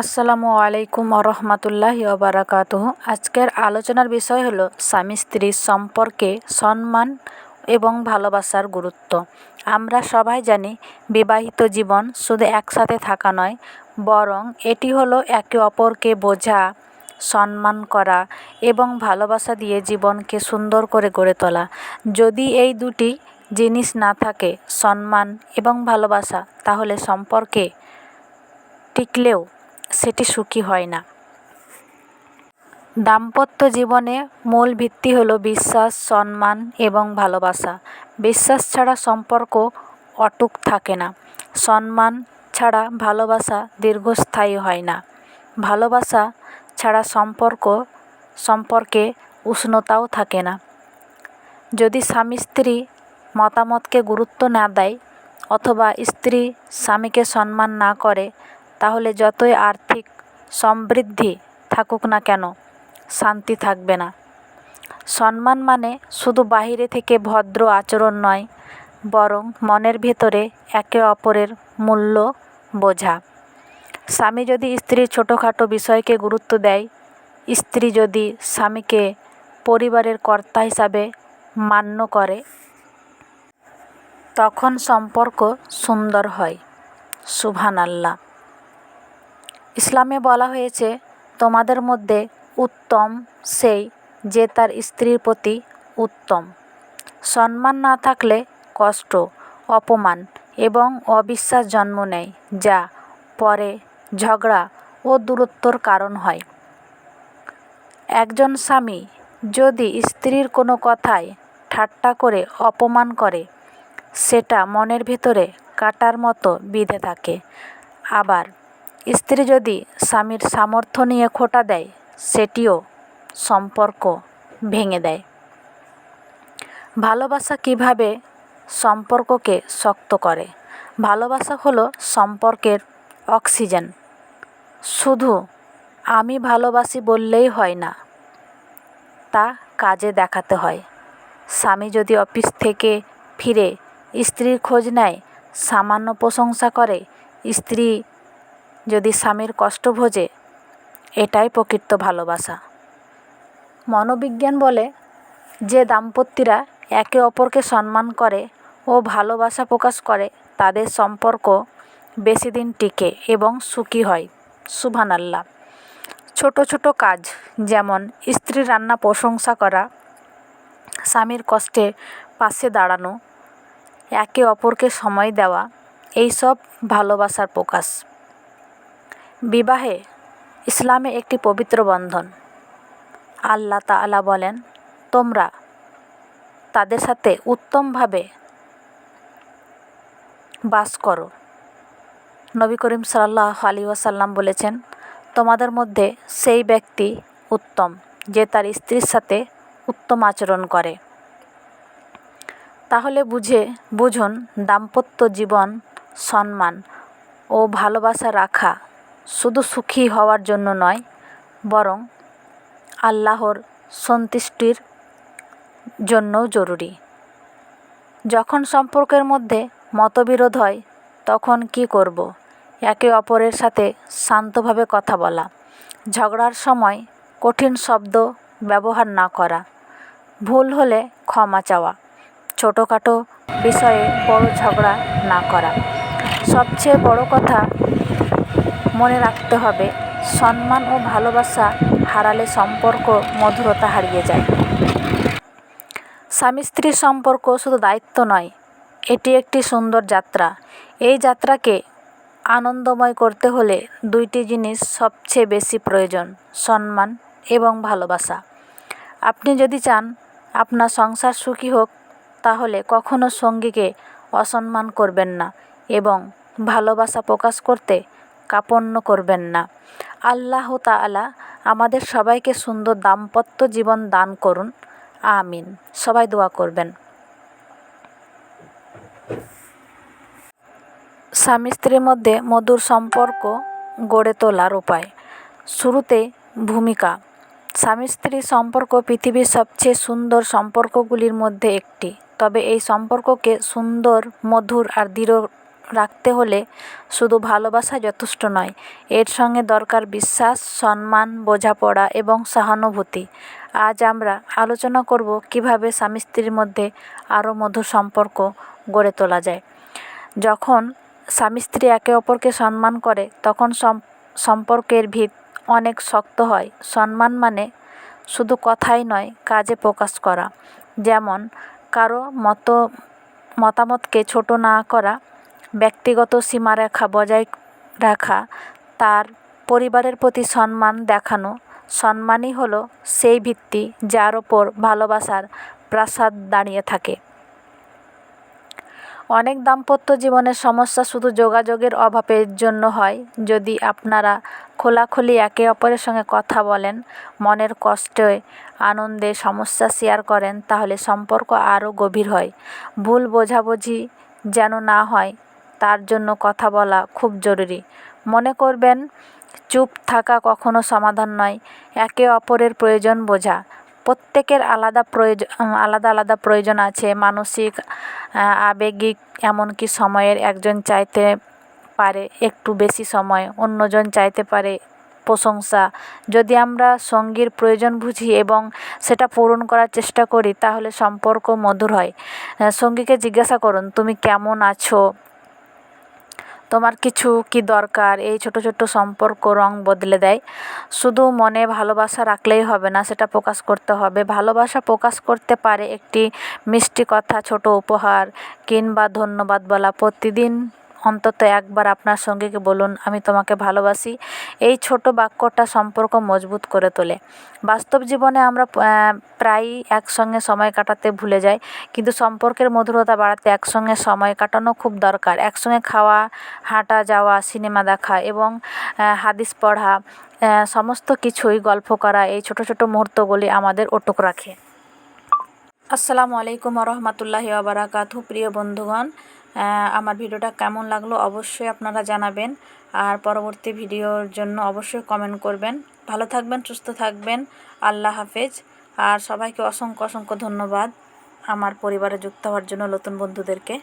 আসসালামু আলাইকুম রহমতুল্লাহ বারাকাতুহ। আজকের আলোচনার বিষয় হলো স্বামী স্ত্রীর সম্পর্কে সম্মান এবং ভালোবাসার গুরুত্ব। আমরা সবাই জানি বিবাহিত জীবন শুধু একসাথে থাকা নয়, বরং এটি হলো একে অপরকে বোঝা, সম্মান করা এবং ভালোবাসা দিয়ে জীবনকে সুন্দর করে গড়ে তোলা। যদি এই দুটি জিনিস না থাকে, সম্মান এবং ভালোবাসা, তাহলে সম্পর্কে টিকলেও সেটি সুখী হয় না। দাম্পত্য জীবনে মূল ভিত্তি হল বিশ্বাস, সম্মান এবং ভালোবাসা। বিশ্বাস ছাড়া সম্পর্ক অটুট থাকে না। সম্মান ছাড়া ভালোবাসা দীর্ঘস্থায়ী হয় না। ভালোবাসা ছাড়া সম্পর্ক, সম্পর্কে উষ্ণতাও থাকে না। যদি স্বামী স্ত্রী মতামতকে গুরুত্ব না দেয় অথবা স্ত্রী স্বামীকে সম্মান না করে তাহলে যতই আর্থিক সমৃদ্ধি থাকুক না কেন, শান্তি থাকবে না। সম্মান মানে শুধু বাহিরে থেকে ভদ্র আচরণ নয়, বরং মনের ভেতরে একে অপরের মূল্য বোঝা। স্বামী যদি স্ত্রীর ছোটোখাটো বিষয়কে গুরুত্ব দেয়, স্ত্রী যদি স্বামীকে পরিবারের কর্তা হিসাবে মান্য করে, তখন সম্পর্ক সুন্দর হয়। সুবহান আল্লাহ ইসলামে বলা হয়েছে, তোমাদের মধ্যে উত্তম সেই যে তার স্ত্রীর প্রতি উত্তম। সম্মান না থাকলে কষ্ট, অপমান এবং অবিশ্বাস জন্ম নেয়, যা পরে ঝগড়া ও দূরত্বর কারণ হয়। একজন স্বামী যদি স্ত্রীর কোনো কথায় ঠাট্টা করে, অপমান করে, সেটা মনের ভিতরে কাটার মতো বিঁধে থাকে। আবার স্ত্রী যদি স্বামীর সামর্থ্য নিয়ে খোঁটা দেয়, সেটিও সম্পর্ক ভেঙে দেয়। ভালোবাসা কীভাবে সম্পর্ককে শক্ত করে? ভালোবাসা হলো সম্পর্কের অক্সিজেন। শুধু আমি ভালোবাসি বললেই হয় না, তা কাজে দেখাতে হয়। স্বামী যদি অফিস থেকে ফিরে স্ত্রীর খোঁজ নেয়, সামান্য প্রশংসা করে, স্ত্রী যদি স্বামীর কষ্ট ভোজে, এটাই প্রকৃত ভালোবাসা। মনোবিজ্ঞান বলে, যে দাম্পত্যরা একে অপরকে সম্মান করে ও ভালোবাসা প্রকাশ করে, তাদের সম্পর্ক বেশি দিন টিকে এবং সুখী হয়। সুবহান আল্লাহ ছোট ছোট কাজ, যেমন স্ত্রী রান্না প্রশংসা করা, স্বামীর কষ্টে পাশে দাঁড়ানো, একে অপরকে সময় দেওয়া, এইসব ভালোবাসার প্রকাশ। বিবাহে ইসলামে একটি পবিত্র বন্ধন। আল্লাহ তাআলা বলেন, তোমরা তাদের সাথে উত্তমভাবে বাস করো। নবী করিম সাল্লাহ আলী ওয়াসাল্লাম বলেছেন, তোমাদের মধ্যে সেই ব্যক্তি উত্তম যে তার স্ত্রীর সাথে উত্তম আচরণ করে। তাহলে বুঝে, বুঝুন, দাম্পত্য জীবন, সম্মান ও ভালোবাসা রাখা শুধু সুখী হওয়ার জন্য নয়, বরং আল্লাহর সন্তুষ্টির জন্যও জরুরি। যখন সম্পর্কের মধ্যে মতবিরোধ হয়, তখন কী করব? একে অপরের সাথে শান্তভাবে কথা বলা, ঝগড়ার সময় কঠিন শব্দ ব্যবহার না করা, ভুল হলে ক্ষমা চাওয়া, ছোটোখাটো বিষয়ে বড় ঝগড়া না করা। সবচেয়ে বড় কথা মনে রাখতে হবে, সম্মান ও ভালোবাসা হারালে সম্পর্ক মধুরতা হারিয়ে যায়। স্বামী স্ত্রীর সম্পর্ক শুধু দায়িত্ব নয়, এটি একটি সুন্দর যাত্রা। এই যাত্রাকে আনন্দময় করতে হলে দুইটি জিনিস সবচেয়ে বেশি প্রয়োজন, সম্মান এবং ভালোবাসা। আপনি যদি চান আপনার সংসার সুখী হোক, তাহলে কখনো সঙ্গীকে অসম্মান করবেন না এবং ভালোবাসা প্রকাশ করতে কাপন্ন করবেন না। আল্লাহ তাআলা আমাদের সবাইকে সুন্দর দাম্পত্য জীবন দান করুন। আমিন। সবাই দোয়া করবেন। স্বামী স্ত্রীর মধ্যে মধুর সম্পর্ক গড়ে তোলার উপায়। শুরুতে ভূমিকা। স্বামী স্ত্রীর সম্পর্ক পৃথিবীর সবচেয়ে সুন্দর সম্পর্কগুলির মধ্যে একটি। তবে এই সম্পর্ককে সুন্দর, মধুর আর দৃঢ় রাখতে হলে শুধু ভালোবাসা যথেষ্ট নয়, এর সঙ্গে দরকার বিশ্বাস, সম্মান, বোঝাপড়া এবং সহানুভূতি। আজ আমরা আলোচনা করব কীভাবে স্বামী স্ত্রীর মধ্যে আরও মধুর সম্পর্ক গড়ে তোলা যায়। যখন স্বামী স্ত্রী একে অপরকে সম্মান করে, তখন সম্পর্কের ভিত অনেক শক্ত হয়। সম্মান মানে শুধু কথাই নয়, কাজে প্রকাশ করা। যেমন, কারও মত, মতামতকে ছোট না করা ব্যক্তিগত সীমারেখা বজায় রাখা, তার পরিবারের প্রতি সম্মান দেখানো। সম্মানই হলো সেই ভিত্তি যার ওপর ভালোবাসার প্রাসাদ দাঁড়িয়ে থাকে। অনেক দাম্পত্য জীবনের সমস্যা শুধু যোগাযোগের অভাবের জন্য হয়। যদি আপনারা খোলাখুলি একে অপরের সঙ্গে কথা বলেন, মনের কষ্টে, আনন্দে সমস্যা শেয়ার করেন, তাহলে সম্পর্ক আরও গভীর হয়। ভুল বোঝাবুঝি যেন না হয় তার জন্য কথা বলা খুব জরুরি। মনে করবেন, চুপ থাকা কখনো সমাধান নয়, একে অপরের প্রয়োজন বোঝা। প্রত্যেকের আলাদা প্রয়োজন আলাদা আলাদা প্রয়োজন আছে। মানসিক আবেগিক এমনকি সময়ের একজন চাইতে পারে একটু বেশি সময়, অন্যজন চাইতে পারে প্রশংসা। যদি আমরা সঙ্গীর প্রয়োজন বুঝি এবং সেটা পূরণ করার চেষ্টা করি, তাহলে সম্পর্ক মধুর হয়। সঙ্গীকে জিজ্ঞাসা করুন, তুমি কেমন আছো? তোমার কিছু কি দরকার? এই ছোট ছোট সম্পর্ক রং বদলে দেয়। শুধু মনে ভালোবাসা রাখলেই হবে না, সেটা প্রকাশ করতে হবে। ভালোবাসা প্রকাশ করতে পারে একটি মিষ্টি কথা, ছোট উপহার কিংবা ধন্যবাদ বলা। প্রতিদিন অন্তত একবার আপনার সঙ্গীকে বলুন, আমি তোমাকে ভালোবাসি। এই ছোট বাক্যটা সম্পর্ক মজবুত করে তোলে। বাস্তব জীবনে আমরা প্রায়ই একসঙ্গে সময় কাটাতে ভুলে যাই, কিন্তু সম্পর্কের মধুরতা বাড়াতে একসঙ্গে সময় কাটানো খুব দরকার। একসঙ্গে খাওয়া, হাঁটা, যাওয়া, সিনেমা দেখা এবং হাদিস পড়া সমস্ত কিছুই গল্প করা এই ছোট ছোট মুহূর্তগুলি আমাদের অটুক রাখে। আসসালামু আলাইকুম রহমতুল্লাহি আবরাকাতু প্রিয় বন্ধুগণ। আমার ভিডিওটা কেমন লাগল অবশ্যই আপনারা জানাবেন। আর পরবর্তী ভিডিওর জন্য অবশ্যই কমেন্ট করবেন। ভালো থাকবেন, সুস্থ থাকবেন। আল্লাহ হাফেজ। আর সবাইকে অসংখ্য অসংখ্য ধন্যবাদ। আমার পরিবারে যুক্ত হওয়ার জন্য নতুন বন্ধুদেরকে।